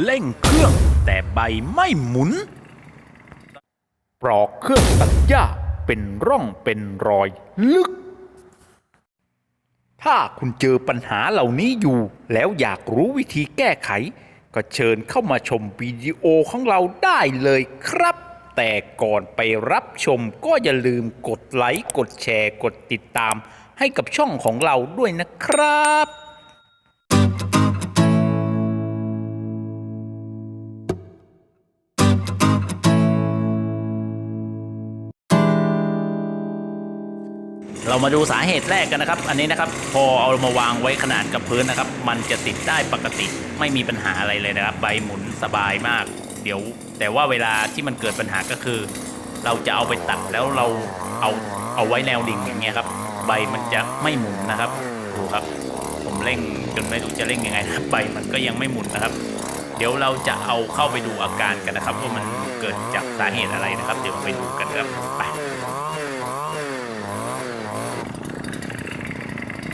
เร่งเครื่องแต่ใบไม่หมุน ปลอกเครื่องตัดหญ้าเป็นร่องเป็นรอยลึก ถ้าคุณเจอปัญหาเหล่านี้อยู่ แล้วอยากรู้วิธีแก้ไข ก็เชิญเข้ามาชมวิดีโอของเราได้เลยครับ แต่ก่อนไปรับชมก็อย่าลืมกดไลค์ กดแชร์ กดติดตาม ให้กับช่องของเราด้วยนะครับ เรามาดูสาเหตุแรกกันนะครับ อันนี้นะครับ พอเอามาวางไว้ขนาดกับพื้นนะครับ มันจะติดได้ปกติไม่มีปัญหาอะไรเลยนะครับ ใบหมุนสบายมาก เดี๋ยว แต่ว่าเวลาที่มันเกิดปัญหาก็คือ เราจะเอาไปตัดแล้วเราเอาเอาไว้แนวดิ่งอย่างเงี้ยครับ ใบมันจะไม่หมุนนะครับดูครับ ผมเร่งจนไม่รู้จะเร่งยังไงนะครับใบมันก็ยังไม่หมุนนะครับ เดี๋ยวเราจะเอาเข้าไปดูอาการกันนะครับว่ามันเกิดจากสาเหตุอะไรนะครับ เดี๋ยวไปดูกันครับไป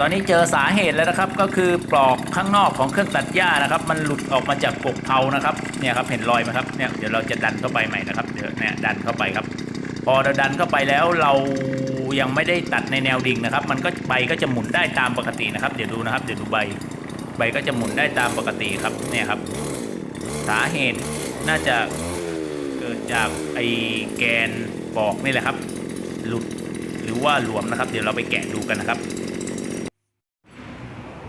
ตอนนี้เจอสาเหตุแล้วนะครับ ก็คือปลอกข้างนอกของเครื่องตัดหญ้านะครับ มันหลุดออกมาจากกกเพานะครับเนี่ยครับเห็นรอยไหมครับเนี่ยเดี๋ยวเราจะดันเข้าไปใหม่นะครับเดี๋ยวเนี่ยดันเข้าไปครับ พอเราดันเข้าไปแล้วเรายังไม่ได้ตัดในแนวดิ่งนะครับ มันก็ใบก็จะหมุนได้ตามปกตินะครับ เดี๋ยวดูนะครับ เดี๋ยวดูใบ ใบก็จะหมุนได้ตามปกติครับเนี่ยครับ สาเหตุน่าจะเกิดจากไอแกนปลอกนี่แหละครับ หลุดหรือว่าหลวมนะครับ เดี๋ยวเราไปแกะดูกันนะครับ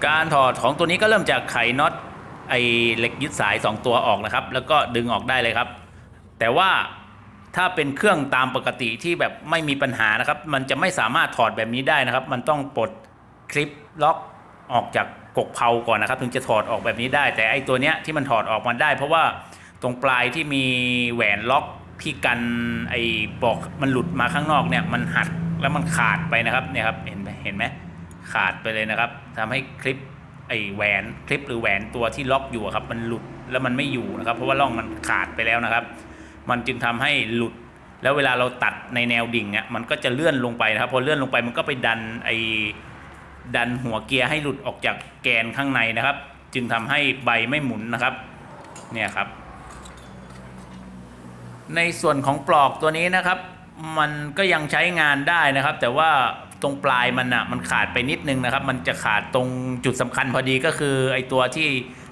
การถอดของตัวนี้ก็เริ่มจากไขน็อตไอเหล็กยึดสาย 2 ตัวออกนะครับ แล้วก็ดึงออกได้เลยครับ แต่ว่าถ้าเป็นเครื่องตามปกติที่แบบไม่มีปัญหานะครับ มันจะไม่สามารถถอดแบบนี้ได้นะครับ มันต้องปลดคลิปล็อกออกจากกกเพาก่อนนะครับ ถึงจะถอดออกแบบนี้ได้ แต่ไอตัวเนี้ยที่มันถอดออกมาได้ เพราะว่าตรงปลายที่มีแหวนล็อกที่กันไอปลอกมันหลุดมาข้างนอกเนี่ยมันหักแล้วมันขาดไปนะครับเนี่ยครับเห็นไหมเห็นไหม ขาดไปเลยนะครับทำให้คลิปไอแหวนคลิปหรือแหวนตัวที่ล็อกอยู่ครับ มันหลุดแล้วมันไม่อยู่นะครับ เพราะว่าร่องมันขาดไปแล้วนะครับ มันจึงทำให้หลุด แล้วเวลาเราตัดในแนวดิ่งอะมันก็จะเลื่อนลงไปนะครับ พอเลื่อนลงไปมันก็ไปดันไอดันหัวเกียร์ให้หลุดออกจากแกนข้างในนะครับ จึงทำให้ใบไม่หมุนนะครับ เนี่ยครับ ในส่วนของปลอกตัวนี้นะครับ มันก็ยังใช้งานได้นะครับ แต่ว่า ตรงปลายมันอะมันขาดไปนิดนึงนะครับ มันจะขาดตรงจุดสำคัญพอดีก็คือไอตัวที่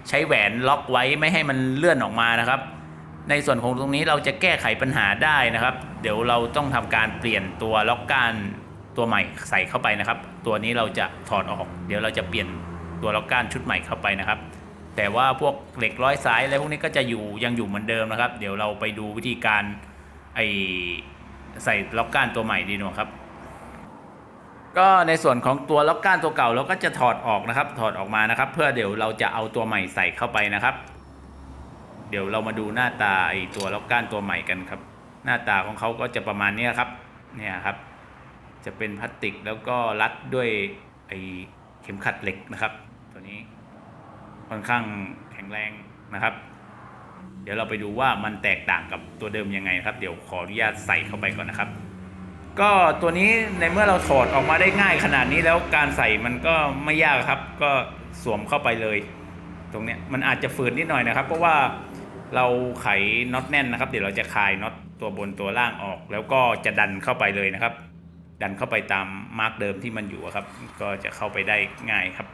ใช้แหวนล็อกไว้ไม่ให้มันเลื่อนออกมานะครับ ในส่วนของตรงนี้เราจะแก้ไขปัญหาได้นะครับ เดี๋ยวเราต้องทำการเปลี่ยนตัวล็อกก้านตัวใหม่ใส่เข้าไปนะครับ ตัวนี้เราจะถอดออก เดี๋ยวเราจะเปลี่ยนตัวล็อกก้านชุดใหม่เข้าไปนะครับ แต่ว่าพวกเหล็กร้อยสายอะไรพวกนี้ก็จะอยู่ยังอยู่เหมือนเดิมนะครับ เดี๋ยวเราไปดูวิธีการไอใส่ล็อกก้านตัวใหม่ดีกว่าครับ ก็ในส่วนของตัวล็อกก้านตัวเก่าเราก็จะถอดออกนะครับ ถอดออกมานะครับ เพื่อเดี๋ยวเราจะเอาตัวใหม่ใส่เข้าไปนะครับ เดี๋ยวเรามาดูหน้าตาไอตัวล็อกก้านตัวใหม่กันครับ หน้าตาของเขาก็จะประมาณนี้ครับ เนี่ยครับ จะเป็นพลาสติกแล้วก็รัดด้วยไอเข็มขัดเหล็กนะครับ ตัวนี้ค่อนข้างแข็งแรงนะครับ เดี๋ยวเราไปดูว่ามันแตกต่างกับตัวเดิมยังไงนะครับ เดี๋ยวขออนุญาตใส่เข้าไปก่อนนะครับ ก็ตัวนี้ในเมื่อเราถอดออกมาได้ง่ายขนาดนี้แล้วการใส่มันก็ไม่ยากครับ ก็สวมเข้าไปเลย ตรงเนี้ยมันอาจจะฝืนนิดหน่อยนะครับ เพราะว่าเราไขน็อตแน่นนะครับ เดี๋ยวเราจะคลายน็อตตัวบนตัวล่างออก แล้วก็จะดันเข้าไปเลยนะครับ ดันเข้าไปตามมาร์กเดิมที่มันอยู่ครับ ก็จะเข้าไปได้ง่ายครับ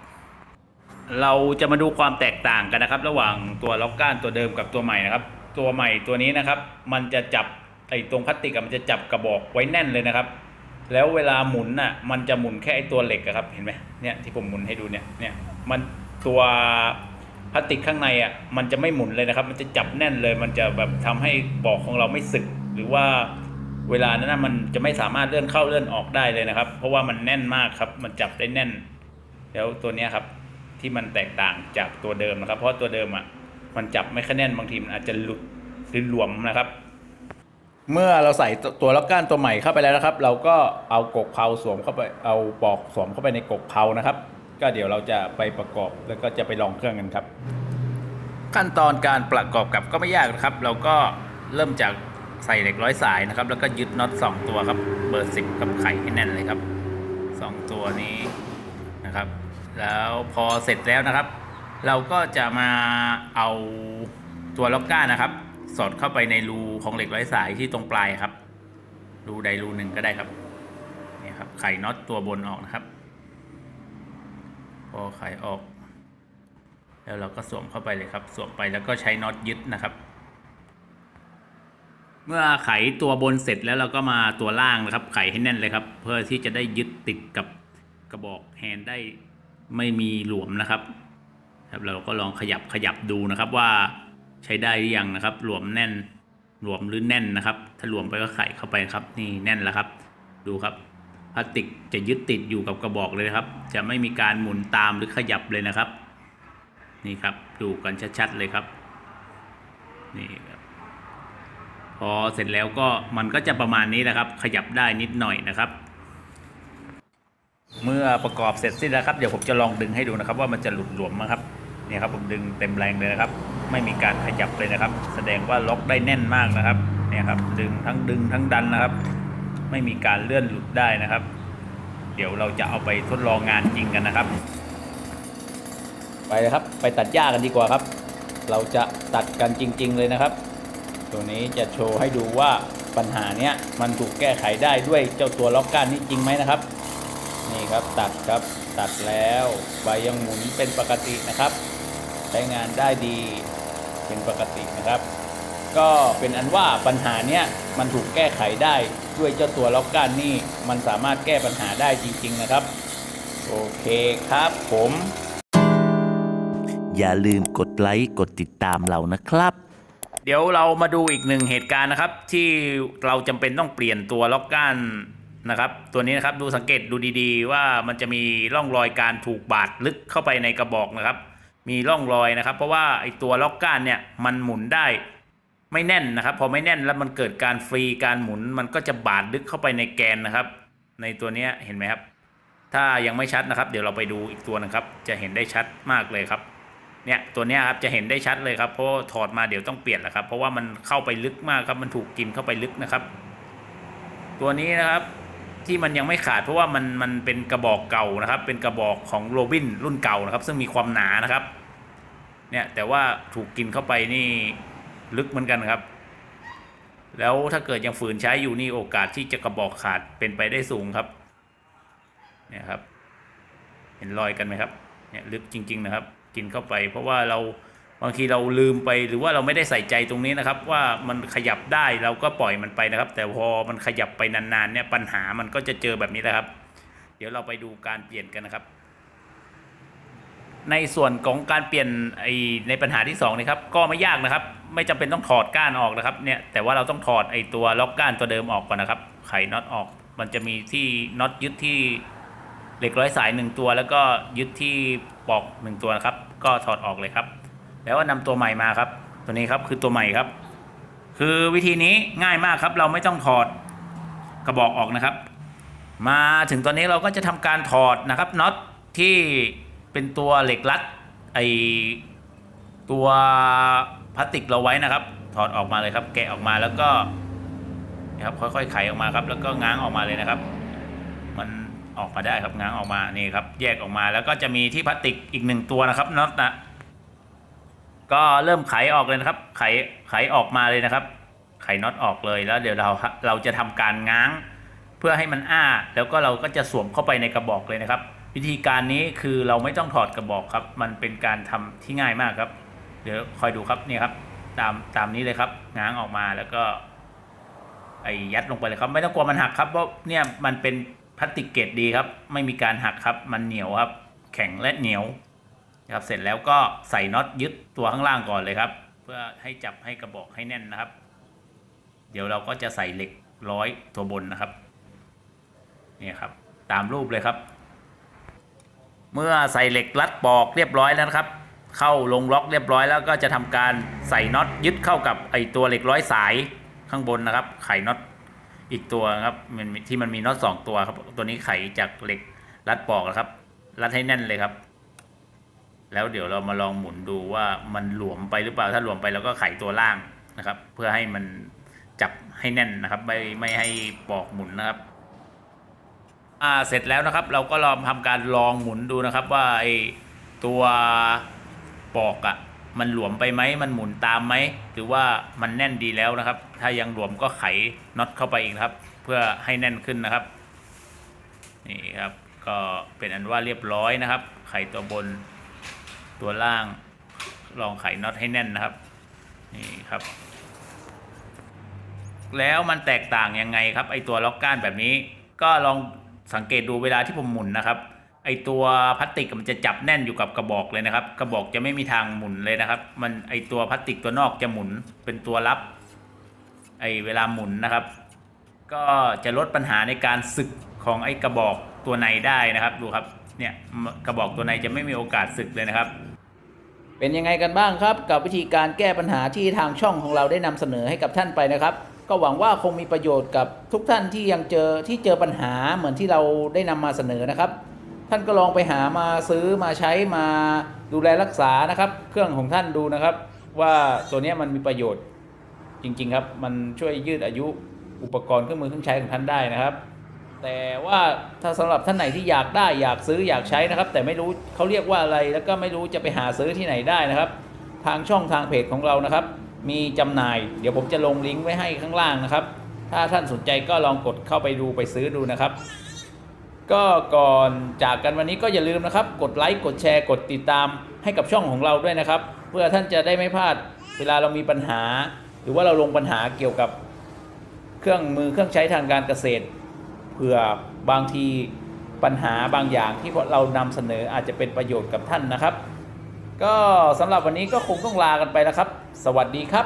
เราจะมาดูความแตกต่างกันนะครับ ระหว่างตัวล็อกก้านตัวเดิมกับตัวใหม่นะครับ ตัวใหม่ตัวนี้นะครับ มันจะจับ ไอ้ตรงพลาสติกอะมันจะจับกระบอกไว้แน่นเลยนะครับ แล้วเวลาหมุนน่ะมันจะหมุนแค่ไอ้ตัวเหล็กอะครับเห็นไหมเนี่ยที่ผมหมุนให้ดูเนี่ยเนี่ยมันตัวพลาสติกข้างในอะมันจะไม่หมุนเลยนะครับ มันจะจับแน่นเลย มันจะแบบทำให้ปอกของเราไม่สึก หรือว่าเวลานั้นมันจะไม่สามารถเลื่อนเข้าเลื่อนออกได้เลยนะครับ เพราะว่ามันแน่นมากครับ มันจับได้แน่น แล้วตัวเนี้ยครับที่มันแตกต่างจากตัวเดิมนะครับ เพราะตัวเดิมอะมันจับไม่ค่อยแน่นบางทีมันอาจจะหลุดหรือหลวมนะครับ เมื่อเราใส่ตัวล็อกก้านตัวใหม่เข้าไปแล้วนะครับ เราก็เอากกเพราสวมเข้าไปเอาปลอกสวมเข้าไปในกกเพรานะครับ ก็เดี๋ยวเราจะไปประกอบแล้วก็จะไปลองเครื่องกันครับ ขั้นตอนการประกอบกับก็ไม่ยากนะครับ เราก็เริ่มจากใส่เหล็กร้อยสายนะครับ แล้วก็ยึดน็อตสองตัวครับเบอร์สิบกับไขให้แน่นเลยครับสองตัวนี้นะครับ แล้วพอเสร็จแล้วนะครับ เราก็จะมาเอาตัวล็อกก้านะครับ สอดเข้าไปในรูของเหล็กไร้สายที่ตรงปลายครับ รูใดรูหนึ่งก็ได้ครับนี่ครับไขน็อตตัวบนออกนะครับ พอไขออก แล้วเราก็สวมเข้าไปเลยครับ สวมไปแล้วก็ใช้น็อตยึดนะครับ เมื่อไขตัวบนเสร็จแล้วเราก็มาตัวล่างนะครับ ไขให้แน่นเลยครับ เพื่อที่จะได้ยึดติดกับกระบอกแฮนได้ไม่มีหลวมนะครับครับเราก็ลองขยับขยับดูนะครับว่า ใช้ได้หรือยังนะครับ หลวมแน่นหลวมหรือแน่นนะครับ ถ้าหลวมไปก็ไขเข้าไปครับ นี่แน่นแล้วครับ ดูครับพลาสติกจะยึดติดอยู่กับกระบอกเลยนะครับ จะไม่มีการหมุนตามหรือขยับเลยนะครับ นี่ครับดูกันชัดๆเลยครับนี่ครับพอเสร็จแล้วก็มันก็จะประมาณนี้นะครับ ขยับได้นิดหน่อยนะครับ เมื่อประกอบเสร็จสิ้นแล้วครับเดี๋ยวผมจะลองดึงให้ดูนะครับ ว่ามันจะหลุดหลวมไหมครับ เนี่ยครับผมดึงเต็มแรงเลยนะครับ ไม่มีการขยับเลยนะครับ แสดงว่าล็อกได้แน่นมากนะครับเนี่ยครับดึงทั้งดึงทั้งดันนะครับ ไม่มีการเลื่อนหลุดได้นะครับ เดี๋ยวเราจะเอาไปทดลองงานจริงกันนะครับ ไปเลยครับ ไปตัดหญ้ากันดีกว่าครับ เราจะตัดกันจริง ๆ เลยนะครับ ตัวนี้จะโชว์ให้ดูว่าปัญหาเนี้ยมันถูกแก้ไขได้ด้วยเจ้าตัวล็อกก้านนี้จริงไหมนะครับ นี่ครับตัดครับตัดแล้วใบยังหมุนเป็นปกตินะครับ ใช้งานได้ดีเป็นปกตินะครับ ก็เป็นอันว่าปัญหาเนี้ยมันถูกแก้ไขได้ด้วยเจ้าตัวล็อกก้านนี่มันสามารถแก้ปัญหาได้จริง ๆ นะครับ โอเคครับผม อย่าลืมกดไลค์กดติดตามเรานะครับ เดี๋ยวเรามาดูอีกหนึ่งเหตุการณ์นะครับ ที่เราจำเป็นต้องเปลี่ยนตัวล็อกก้านนะครับตัวนี้นะครับดูสังเกตดูดีๆ ว่ามันจะมีร่องรอยการถูกบาดลึกเข้าไปในกระบอกนะครับ มีร่องรอยนะครับ เพราะว่าไอตัวล็อกก้านเนี่ยมันหมุนได้ไม่แน่นนะครับ พอไม่แน่นแล้วมันเกิดการฟรีการหมุน มันก็จะบาดลึกเข้าไปในแกนนะครับ ในตัวนี้เห็นไหมครับ ถ้ายังไม่ชัดนะครับ เดี๋ยวเราไปดูอีกตัวนะครับ จะเห็นได้ชัดมากเลยครับเนี่ยตัวนี้ครับจะเห็นได้ชัดเลยครับเพราะถอดมาเดี๋ยวต้องเปลี่ยนแหละครับ เพราะว่ามันเข้าไปลึกมากครับมันถูกกินเข้าไปลึกนะครับ ตัวนี้นะครับ ที่มันยังไม่ขาดเพราะว่ามันมันเป็นกระบอกเก่านะครับ เป็นกระบอกของโรบินรุ่นเก่านะครับ ซึ่งมีความหนานะครับ เนี่ยแต่ว่าถูกกินเข้าไปนี่ลึกเหมือนกันครับ แล้วถ้าเกิดยังฝืนใช้อยู่นี่โอกาสที่จะกระบอกขาดเป็นไปได้สูงครับ เนี่ยครับ เห็นรอยกันไหมครับ เนี่ยลึกจริง ๆ นะครับ กินเข้าไป เพราะว่าเรา บางทีเราลืมไปหรือว่าเราไม่ได้ใส่ใจตรงนี้นะครับ ว่ามันขยับได้เราก็ปล่อยมันไปนะครับ แต่พอมันขยับไปนานๆเนี่ยปัญหามันก็จะเจอแบบนี้นะครับ เดี๋ยวเราไปดูการเปลี่ยนกันนะครับ ในส่วนของการเปลี่ยนไอในปัญหาที่สองนี่ครับก็ไม่ยากนะครับ ไม่จำเป็นต้องถอดก้านออกนะครับเนี่ยแต่ว่าเราต้องถอดไอตัวล็อกก้านตัวเดิมออกก่อนนะครับ ไขน็อตออก มันจะมีที่น็อตยึดที่เหล็กร้อยสายหนึ่งตัว แล้วก็ยึดที่ปลอกหนึ่งตัวนะครับ ก็ถอดออกเลยครับ แล้วก็นำตัวใหม่มาครับ ตัวนี้ครับคือตัวใหม่ครับ คือวิธีนี้ง่ายมากครับ เราไม่ต้องถอดกระบอกออกนะครับ มาถึงตอนนี้เราก็จะทำการถอดนะครับน็อตที่เป็นตัวเหล็กรัดไอตัวพลาสติกเราไว้นะครับ ถอดออกมาเลยครับ แกะออกมาแล้วก็นะครับค่อยๆไขออกมาครับ แล้วก็ง้างออกมาเลยนะครับ มันออกมาได้ครับง้างออกมานี่ครับ แยกออกมาแล้วก็จะมีที่พลาสติกอีกหนึ่งตัวนะครับน็อตนะ ก็เริ่มไขออกเลยนะครับ ไขไขออกมาเลยนะครับ ไขน็อตออกเลยแล้วเดี๋ยวเราเราจะทำการง้าง เพื่อให้มันอ้า แล้วก็เราก็จะสวมเข้าไปในกระบอกเลยนะครับ วิธีการนี้คือเราไม่ต้องถอดกระบอกครับ มันเป็นการทำที่ง่ายมากครับ เดี๋ยวคอยดูครับนี่ครับ ตามตามนี้เลยครับง้างออกมาแล้วก็ไอ้ยัดลงไปเลยครับไม่ต้องกลัวมันหักครับเพราะเนี่ยมันเป็นพลาสติกเกรดดีครับ ไม่มีการหักครับ มันเหนียวครับ แข็งและเหนียว นะครับเสร็จแล้วก็ใส่น็อตยึดตัวข้างล่างก่อนเลยครับ เพื่อให้จับให้กระบอกให้แน่นนะครับ เดี๋ยวเราก็จะใส่เหล็กร้อยตัวบนนะครับนี่ครับตามรูปเลยครับ เมื่อใส่เหล็กรัดปอกเรียบร้อยแล้วนะครับ เข้าลงล็อกเรียบร้อยแล้วก็จะทำการใส่น็อตยึดเข้ากับไอตัวเหล็กร้อยสายข้างบนนะครับ ไขน็อตอีกตัวครับมันที่มันมีน็อตสองตัวครับตัวนี้ไขจากเหล็กรัดปอกนะครับ รัดให้แน่นเลยครับ แล้วเดี๋ยวเรามาลองหมุนดูว่ามันหลวมไปหรือเปล่าถ้าหลวมไปเราก็ไขตัวล่างนะครับ เพื่อให้มันจับให้แน่นนะครับ ไม่ไม่ให้ปอกหมุนนะครับอ่าเสร็จแล้วนะครับ เราก็ลองทำการลองหมุนดูนะครับ ว่าไอตัวปลอกอะ่ะมันหลวมไปไหมมันหมุนตามไหมหรือว่ามันแน่นดีแล้วนะครับ ถ้ายังหลวมก็ไขน็อตเข้าไปอีกครับ เพื่อให้แน่นขึ้นนะครับนี่ครับก็เป็นอันว่าเรียบร้อยนะครับ ไขตัวบน ตัวล่างลองไขน็อตให้แน่นนะครับ นี่ครับ แล้วมันแตกต่างยังไงครับ ไอตัวล็อกก้านแบบนี้ ก็ลองสังเกตดูเวลาที่ผมหมุนนะครับ ไอตัวพลาสติกมันจะจับแน่นอยู่กับกระบอกเลยนะครับ กระบอกจะไม่มีทางหมุนเลยนะครับ มันไอตัวพลาสติกตัวนอกจะหมุนเป็นตัวรับ ไอเวลาหมุนนะครับ ก็จะลดปัญหาในการสึกของไอกระบอกตัวในได้นะครับ ดูครับ เนี่ยกระบอกตัวในจะไม่มีโอกาสสึกเลยนะครับ เป็นยังไงกันบ้างครับ กับวิธีการแก้ปัญหาที่ทางช่องของเราได้นำเสนอให้กับท่านไปนะครับ ก็หวังว่าคงมีประโยชน์กับทุกท่านที่ยังเจอที่เจอปัญหาเหมือนที่เราได้นำมาเสนอนะครับ ท่านก็ลองไปหามาซื้อมาใช้มาดูแลรักษานะครับ เครื่องของท่านดูนะครับ ว่าตัวนี้มันมีประโยชน์จริงๆครับ มันช่วยยืดอายุอุปกรณ์เครื่องมือเครื่องใช้ของท่านได้นะครับ แต่ว่าถ้าสำหรับท่านไหนที่อยากได้อยากซื้ออยากใช้นะครับ แต่ไม่รู้เขาเรียกว่าอะไรแล้วก็ไม่รู้จะไปหาซื้อที่ไหนได้นะครับ ทางช่องทางเพจของเรานะครับ มีจำหน่าย เดี๋ยวผมจะลงลิงก์ไว้ให้ข้างล่างนะครับ ถ้าท่านสนใจก็ลองกดเข้าไปดูไปซื้อดูนะครับ ก็ก่อนจากกันวันนี้ก็อย่าลืมนะครับ กดไลค์กดแชร์กดติดตามให้กับช่องของเราด้วยนะครับ เพื่อท่านจะได้ไม่พลาดเวลาเรามีปัญหา หรือว่าเราลงปัญหาเกี่ยวกับเครื่องมือเครื่องใช้ทางการเกษตร ผื่อบางทีปัญหาบางอย่างที่เรานำเสนออาจจะเป็นประโยชน์กับท่านนะครับ ก็สำหรับวันนี้ก็คงต้องลากันไปแล้วครับ สวัสดีครับ